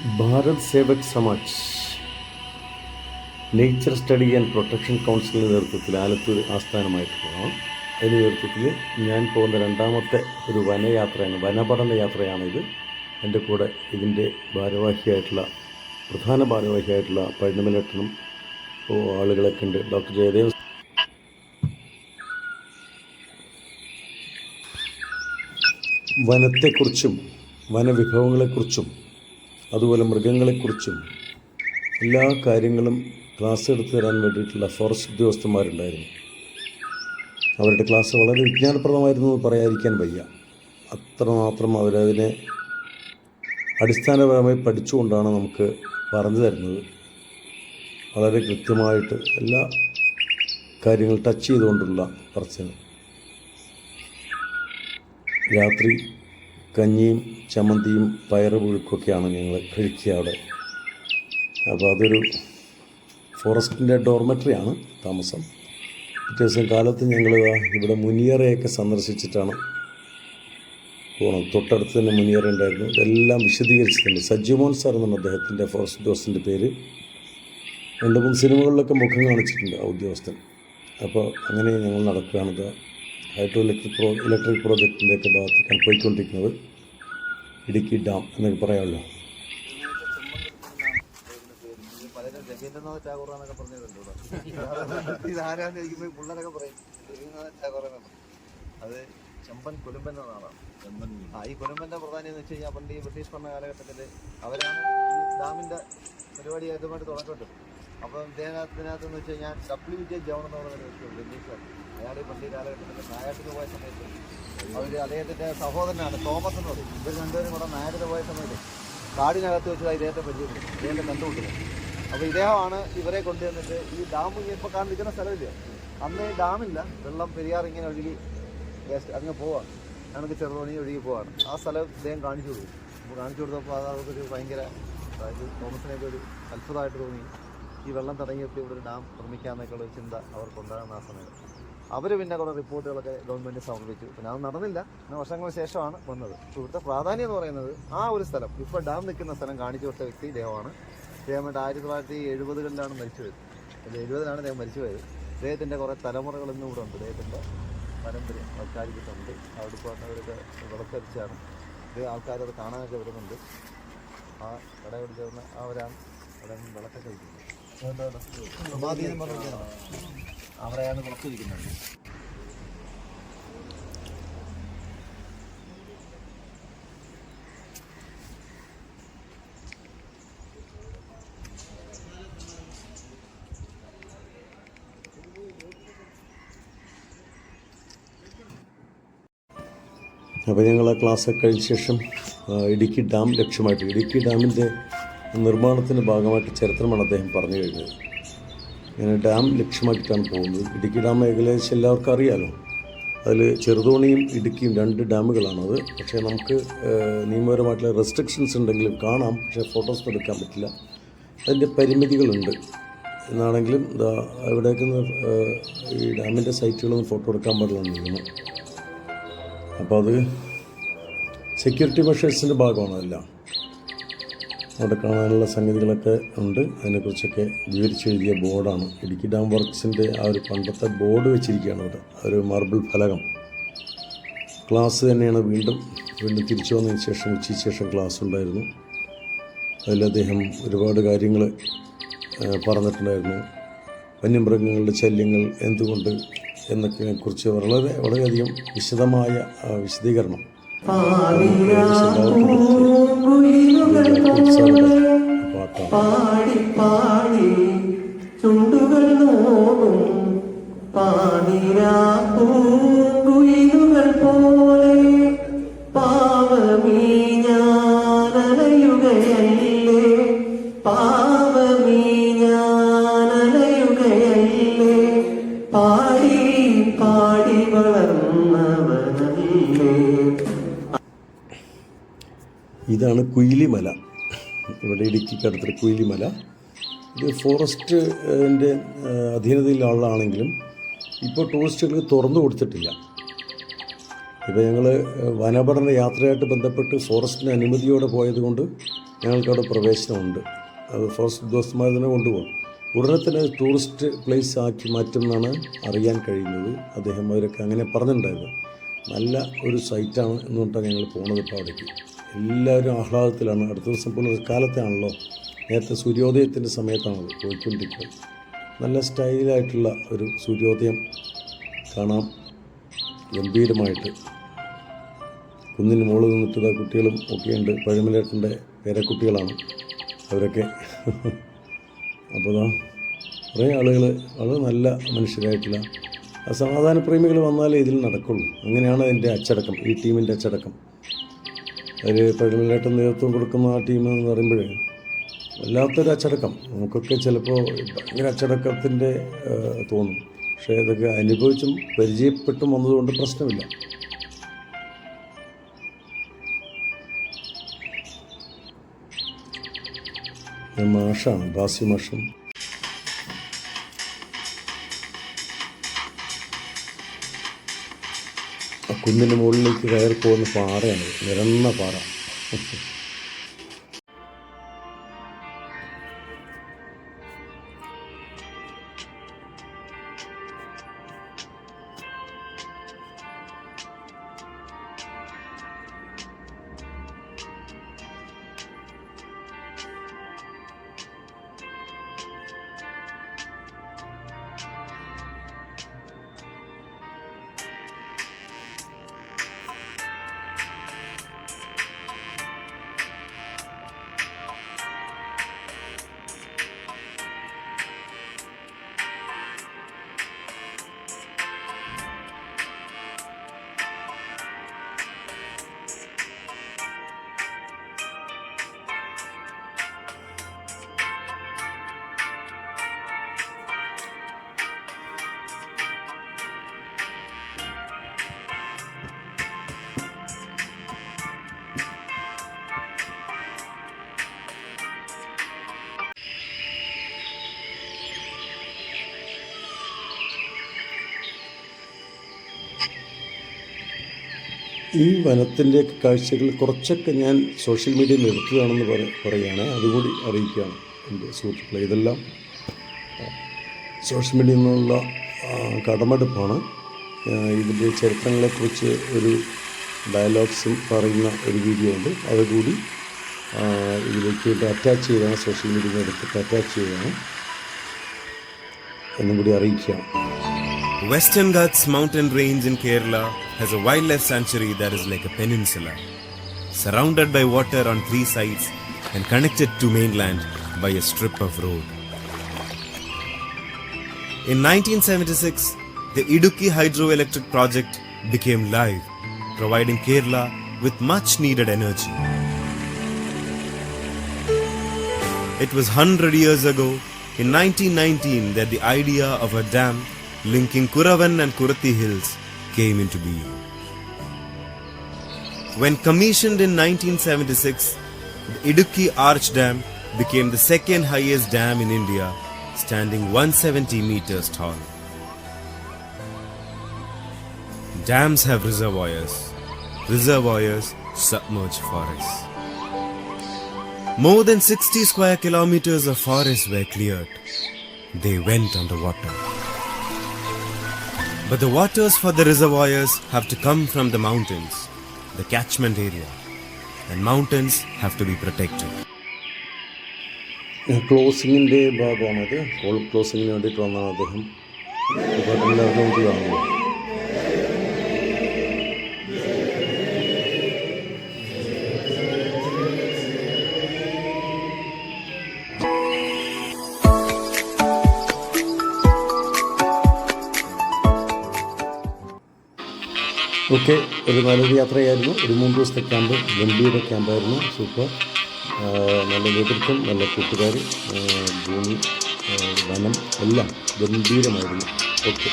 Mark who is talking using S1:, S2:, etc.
S1: Bharat Sevak Samaj nature study and protection കൗൺസിലിന്റെ നേതൃത്വത്തിൽ ആലത്തൂർ ആസ്ഥാനമായിട്ടുള്ളതാണ് അതിന്റെ നേതൃത്വത്തിൽ ഞാൻ പോകുന്ന രണ്ടാമത്തെ ഒരു വനയാത്രയാണ് വനപഠന യാത്രയാണിത്. എന്റെ കൂടെ ഇതിന്റെ ഭാരവാഹിയായിട്ടുള്ള പ്രധാന ഭാരവാഹിയായിട്ടുള്ള പഴനിമലട്ടനും ആളുകളൊക്കെ ഉണ്ട്. ഡോക്ടർ ജയദേവ് വനത്തെക്കുറിച്ചും വനവിഭവങ്ങളെക്കുറിച്ചും അതുപോലെ മൃഗങ്ങളെക്കുറിച്ചും എല്ലാ കാര്യങ്ങളും ക്ലാസ് എടുത്തു തരാൻ വേണ്ടിയിട്ടുള്ള ഫോറസ്റ്റ് ഉദ്യോഗസ്ഥന്മാരുണ്ടായിരുന്നു. അവരുടെ ക്ലാസ് വളരെ വിജ്ഞാനപ്രദമായിരുന്നു എന്ന് പറയാതിരിക്കാൻ വയ്യ. അത്രമാത്രം അവരതിനെ അടിസ്ഥാനപരമായി പഠിച്ചുകൊണ്ടാണ് നമുക്ക് പറഞ്ഞു തരുന്നത്. വളരെ കൃത്യമായിട്ട് എല്ലാ കാര്യങ്ങൾ ടച്ച് ചെയ്തുകൊണ്ടുള്ള പറച്ചിൽ രാത്രി കഞ്ഞിയും ചമ്മന്തിയും പയറ് പുഴുക്കൊക്കെയാണ് ഞങ്ങൾ കഴിക്കുക അവിടെ. അപ്പോൾ അതൊരു ഫോറസ്റ്റിന്റെ ഡോർമെറ്ററിയാണ് താമസം. പിറ്റേ ദിവസം കാലത്ത് ഞങ്ങൾ ഇവിടെ മുനിയറയൊക്കെ സന്ദർശിച്ചിട്ടാണ് പോകണം തൊട്ടടുത്ത് തന്നെ മുനിയറ ഉണ്ടായിരുന്നു. ഇതെല്ലാം വിശദീകരിച്ചിട്ടുണ്ട്. സജ്ജുമോൻ സാർ എന്നാണ് അദ്ദേഹത്തിന്റെ ഫോറസ്റ്റ് ഉദ്യോഗസ്ഥന്റെ പേര്. രണ്ട് മൂന്ന് സിനിമകളിലൊക്കെ മുഖം കാണിച്ചിട്ടുണ്ട് ആ ഉദ്യോഗസ്ഥൻ. അപ്പോൾ അങ്ങനെ ഞങ്ങൾ നടക്കുകയാണിത് ഹൈഡ്രോ ഇലക്ട്രിക് പ്രോ ഇലക്ട്രിക് പ്രോജക്റ്റിന്റെയൊക്കെ ഭാഗത്തേക്കാണ് പോയിക്കൊണ്ടിരിക്കുന്നത്. ഇടുക്കി ഡാം എന്നൊക്കെ പറയാമല്ലോ.
S2: അത് ചെമ്പൻ കുലുമ്പൻ എന്ന ആ ഈ കുലുമ്പന്റെ പ്രധാനം എന്ന് വെച്ച് കഴിഞ്ഞാൽ പണ്ട് ഈ ബ്രിട്ടീഷ് ഭരണ കാലഘട്ടത്തിൽ അവരാണ് ഈ ഡാമിന്റെ പരിപാടി ആദ്യമായിട്ട് തുടങ്ങിയിട്ടുണ്ട് അപ്പം ഇദ്ദേഹത്തിനകത്ത് എന്ന് വെച്ച് കഴിഞ്ഞാൽ ഡബ്ല്യു ജെ ജോൺ എന്ന് പറയുന്ന വ്യക്തിയുണ്ട് ഇംഗ്ലീഷ് അയാൾ ഈ പണ്ട് കാലഘട്ടത്തിൽ നായകത്തിന് പോയ സമയത്ത് അവർ അദ്ദേഹത്തിന്റെ സഹോദരനാണ് തോമസ് എന്ന് പറയും. ഇവർ രണ്ടുപേരും കൂടെ നായകത്തിന് പോയ സമയത്ത് കാടിനകത്ത് വെച്ച് ഇദ്ദേഹത്തെ പരിചയം ഇദ്ദേഹത്തെ കണ്ടുമുട്ടുന്നത് അപ്പോൾ ഇദ്ദേഹമാണ് ഇവരെ കൊണ്ടുവന്നിട്ട് ഈ ഡാം ഇപ്പോൾ കാണിക്കുന്ന സ്ഥലമില്ല? അന്ന് ഡാമില്ല വെള്ളം പെരിയാർ ഇങ്ങനെ ഒഴുകി വേസ്റ്റ് അങ്ങ് പോവാണ് ഞങ്ങൾക്ക് ചെറുതോണി ഒഴുകി പോവാണ്. ആ സ്ഥലം ഇദ്ദേഹം കാണിച്ചു കൊടുക്കും അപ്പോൾ കാണിച്ചു കൊടുത്തപ്പോൾ അത് അവർക്കൊരു ഭയങ്കര അതായത് തോമസിനൊക്കെ ഒരു അത്ഭുതമായിട്ട് തോന്നി. ഈ വെള്ളം തടങ്ങിയിട്ട് ഇവിടെ ഒരു ഡാം നിർമ്മിക്കാമെന്നൊക്കെയുള്ള ഒരു ചിന്ത അവർക്കുണ്ടാകുന്ന ആ സമയത്ത് അവർ പിന്നെ കുറേ റിപ്പോർട്ടുകളൊക്കെ ഗവൺമെന്റ് സമർപ്പിച്ചു. പിന്നെ അത് നടന്നില്ല. പിന്നെ വർഷങ്ങൾക്ക് ശേഷമാണ് വന്നത്. ഇവിടുത്തെ പ്രാധാന്യം എന്ന് പറയുന്നത് ആ ഒരു സ്ഥലം ഇപ്പോൾ ഡാം നിൽക്കുന്ന സ്ഥലം കാണിച്ചു കൊടുത്ത വ്യക്തി ദേവമാണ് ദേവമായിട്ട് ആയിരത്തി തൊള്ളായിരത്തി എഴുപതുകളിലാണ് മരിച്ചു പോയത് അല്ല എഴുപതിലാണ് ദേവം മരിച്ചു പോയത് അദ്ദേഹത്തിന്റെ കുറേ തലമുറകൾ ഇന്നും ഇവിടെ ഉണ്ട് അദ്ദേഹത്തിന്റെ പാരമ്പര്യം ആൾക്കാരിക്കുന്നുണ്ട് അവിടെ പോകുന്നവരൊക്കെ വിളക്കരിച്ചാണ് ഇത് ആൾക്കാരത് കാണാനൊക്കെ വരുന്നുണ്ട്. ആ കടയോട് ചേർന്ന് അവരാണ് അവിടെ വിളക്കൊക്കെ വയ്ക്കുന്നത് അവിടെയാണ് കുറച്ചിരിക്കുന്നത്
S1: അപ്പോൾ ഞങ്ങൾ ആ ക്ലാസ്സൊക്കെ കഴിഞ്ഞ ശേഷം ഇടുക്കി ഡാം ലക്ഷ്യമായിട്ട് ഇടുക്കി ഡാമിന്റെ നിർമ്മാണത്തിന്റെ ഭാഗമായിട്ട് ചരിത്രമാണ് അദ്ദേഹം പറഞ്ഞു കഴിഞ്ഞത്. ഇങ്ങനെ ഡാം ലക്ഷ്യമാക്കിയിട്ടാണ് പോകുന്നത്. ഇടുക്കി ഡാം ഏകദേശം എല്ലാവർക്കും അറിയാലോ. അതിൽ ചെറുതോണിയും ഇടുക്കിയും രണ്ട് ഡാമുകളാണത് പക്ഷേ നമുക്ക് നിയമപരമായിട്ടുള്ള റെസ്ട്രിക്ഷൻസ് ഉണ്ടെങ്കിലും കാണാം. പക്ഷേ ഫോട്ടോസ് എടുക്കാൻ പറ്റില്ല. അതിന്റെ പരിമിതികളുണ്ട്. എന്നാണെങ്കിലും ഇതാ ഇവിടേക്ക് ഈ ഡാമിന്റെ സൈറ്റുകളൊന്നും ഫോട്ടോ എടുക്കാൻ പാടില്ല തോന്നുന്നു. അപ്പോൾ അത് സെക്യൂരിറ്റി മെഷേഴ്സിന്റെ ഭാഗമാണ് അതെല്ലാം. അവിടെ കാണാനുള്ള സംഗതികളൊക്കെ ഉണ്ട്. അതിനെക്കുറിച്ചൊക്കെ വിവരിച്ചു എഴുതിയ ബോർഡാണ്. ഇടുക്കി ഡാം വർക്ക്സിന്റെ ആ ഒരു പണ്ടത്തെ ബോർഡ് വെച്ചിരിക്കുകയാണ് അവിടെ ഒരു മാർബിൾ ഫലകം. ക്ലാസ് തന്നെയാണ് വീണ്ടും. വീണ്ടും തിരിച്ചു വന്നതിന് ശേഷം ഉച്ചയ്ക്ക് ശേഷം ക്ലാസ് ഉണ്ടായിരുന്നു. അതിൽ അദ്ദേഹം ഒരുപാട് കാര്യങ്ങൾ പറഞ്ഞിട്ടുണ്ടായിരുന്നു. വന്യമൃഗങ്ങളുടെ ശല്യങ്ങൾ എന്തുകൊണ്ട് എന്നൊക്കെ കുറിച്ച് വളരെ വളരെയധികം വിശദമായ വിശദീകരണം.
S3: പാടി പാടി ചുണ്ടുകൾ നോവും പാതിരാ പൂങ്കുയിലുകൾ പോലെ പാവമീ ഞാനലയുകയല്ലേ പാടി പാടി വളർന്നവനല്ലേ
S1: ഇതാണ് കുയിലിമല ഇവിടെ ഇടുക്കിക്കടുത്തുള്ള കുയിലിമല. ഇത് ഫോറസ്റ്റിന്റെ അധീനതയിലുള്ളതാണെങ്കിലും ഇപ്പോൾ ടൂറിസ്റ്റുകൾക്ക് തുറന്നു കൊടുത്തിട്ടില്ല. ഇപ്പോൾ ഞങ്ങൾ വനപഠന യാത്രയായിട്ട് ബന്ധപ്പെട്ട് ഫോറസ്റ്റിന് അനുമതിയോടെ പോയതുകൊണ്ട് ഞങ്ങൾക്കവിടെ പ്രവേശനമുണ്ട്. അത് ഫോറസ്റ്റ് ഉദ്യോഗസ്ഥന്മാർ തന്നെ കൊണ്ടുപോകും. ഉടനെ തന്നെ ടൂറിസ്റ്റ് പ്ലേസ് ആക്കി മാറ്റുമെന്നാണ് അറിയാൻ കഴിയുന്നത്. അദ്ദേഹം അവരൊക്കെ അങ്ങനെ പറഞ്ഞിട്ടുണ്ടായിരുന്നു. നല്ല ഒരു സൈറ്റാണ് എന്നുകൊണ്ടാണ് ഞങ്ങൾ പോകുന്നത് ഇപ്പോൾ അവിടേക്ക്. എല്ലാവരും ആഹ്ലാദത്തിലാണ്. അടുത്ത ദിവസം കാലത്താണല്ലോ. നേരത്തെ സൂര്യോദയത്തിന്റെ സമയത്താണല്ലോ പോയിക്കൊണ്ടിരിക്കുന്നത് നല്ല സ്റ്റൈലായിട്ടുള്ള ഒരു സൂര്യോദയം കാണാം. ഗംഭീരമായിട്ട്. കുന്നിന് മുകളിൽ നിന്നിട്ടുള്ള കുട്ടികളും ഒക്കെയുണ്ട് പഴമലേട്ടന്റെ പേരക്കുട്ടികളാണ് അവരൊക്കെ. അപ്പോൾ ഇതാ കുറേ ആളുകൾ വളരെ നല്ല മനുഷ്യരായിട്ടുള്ള ആ സമാധാന പ്രേമികൾ വന്നാലേ ഇതിൽ നടക്കുള്ളൂ. അങ്ങനെയാണ് എന്റെ അച്ചടക്കം ഈ ടീമിന്റെ അച്ചടക്കം. അതിൽ പഴമലേട്ടൻ നേതൃത്വം കൊടുക്കുന്ന ആ ടീം എന്ന് പറയുമ്പോഴേ വല്ലാത്തൊരു അച്ചടക്കം. നമുക്കൊക്കെ ചിലപ്പോൾ ഭയങ്കര അച്ചടക്കത്തിന്റെ തോന്നും. പക്ഷേ ഇതൊക്കെ അനുഭവിച്ചും പരിചയപ്പെട്ടും വന്നതുകൊണ്ട് പ്രശ്നമില്ല. മാഷാണ് ബാസി മാഷും. കുന്നിന് മുകളിലേക്ക് കയറി പോകുന്ന പാറയാണ്. നിരന്ന പാറ. ഈ വനത്തിന്റെ കാഴ്ചകൾ കുറച്ചൊക്കെ ഞാൻ സോഷ്യൽ മീഡിയയിൽ എടുത്തതാണെന്ന് പറ പറയുകയാണ്. അതുകൂടി അറിയിക്കുകയാണ് എന്റെ സുഹൃത്തുക്കളെ. ഇതെല്ലാം സോഷ്യൽ മീഡിയയിൽ നിന്നുള്ള കടമെടുപ്പാണ്. ഇതിന്റെ ചരിത്രങ്ങളെക്കുറിച്ച് ഒരു ഡയലോഗ്സും പറയുന്ന ഒരു വീഡിയോ ഉണ്ട്. അതുകൂടി ഇതിലേക്ക് അറ്റാച്ച് ചെയ്താണ് സോഷ്യൽ മീഡിയയിൽ എടുത്തിട്ട് അറ്റാച്ച് ചെയ്താണ്. എന്നും കൂടി അറിയിക്കുകയാണ്.
S4: Western Ghats mountain range in Kerala has a wildlife sanctuary that is like a peninsula, surrounded by water on three sides and connected to mainland by a strip of road. In 1976, the Idukki hydroelectric project became live, providing Kerala with much needed energy. It was 100 years ago, in 1919, that the idea of a dam linking Kuravan and Kurati hills came into being. When commissioned in 1976, the Idukki Arch Dam became the second highest dam in India, standing 170 meters tall. Dams have reservoirs. Reservoirs submerge forests. More than 60 square kilometers of forest were cleared. They went underwater. But the waters for the reservoirs have to come from the mountains, the catchment area, and mountains have to be protected.
S1: ക്ലോസിങ്ങിന്റെ ഭാഗമാണത് call ക്ലോസിങ്ങിന് വേണ്ടിയിട്ട് വന്നതാണ് അദ്ദേഹം എല്ലാവർക്കും നമുക്ക് കാണുന്നു okay ഒരു നല്ലൊരു യാത്രയായിരുന്നു. ഒരു മൂന്ന് ദിവസത്തെ ക്യാമ്പ് ഗംഭീര ക്യാമ്പായിരുന്നു. സൂപ്പർ. നല്ല നേതൃത്വം നല്ല കൂട്ടുകാർ ഭൂമി വനം എല്ലാം ഗംഭീരമായിരുന്നു. ഓക്കെ.